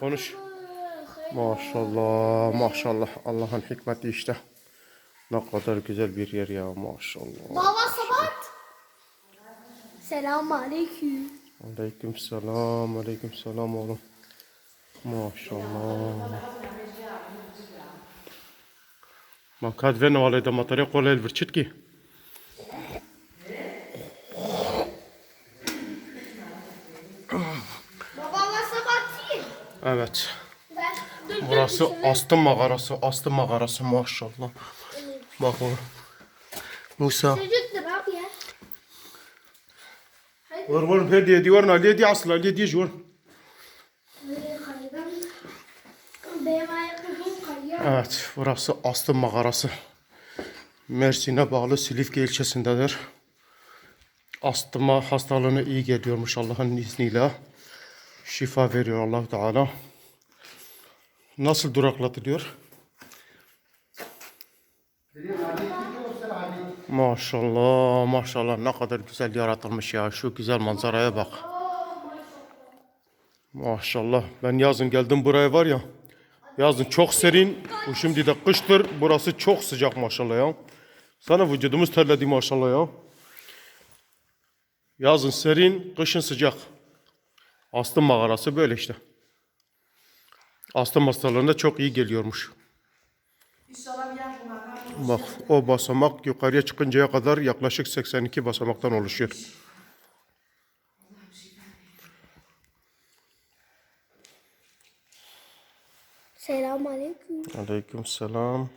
Konuş. Maşallah, maşallah. Allah'ın hikmeti işte. Ne kadar güzel bir yer ya maşallah. Baba Sabat. Selam aleyküm. Aleyküm selam, aleyküm selam oğlum. Maşallah. Ma kad ve navale da matare kol Evet. Burası astım mağarası, astım mağarası maşallah. Bak oğlum. Musa. Vur vur hediye diyor hediye asla hediye diyor. Evet, burası Astım Mağarası. Mersin'e bağlı Silifke ilçesindedir. Astıma hastalığına iyi geliyormuş Allah'ın izniyle. Şifa veriyor allah Teala. Nasıl duraklatılıyor? Maşallah, maşallah ne kadar güzel yaratılmış ya. Şu güzel manzaraya bak. Maşallah. Ben yazın geldim buraya var ya. Yazın çok serin. Bu şimdi de kıştır. Burası çok sıcak maşallah ya. Sana vücudumuz terledi maşallah ya. Yazın serin, kışın sıcak. Astım mağarası böyle işte. Astım hastalarında çok iyi geliyormuş. Bak o basamak yukarıya çıkıncaya kadar yaklaşık 82 basamaktan oluşuyor. Selam aleyküm. Aleyküm selam.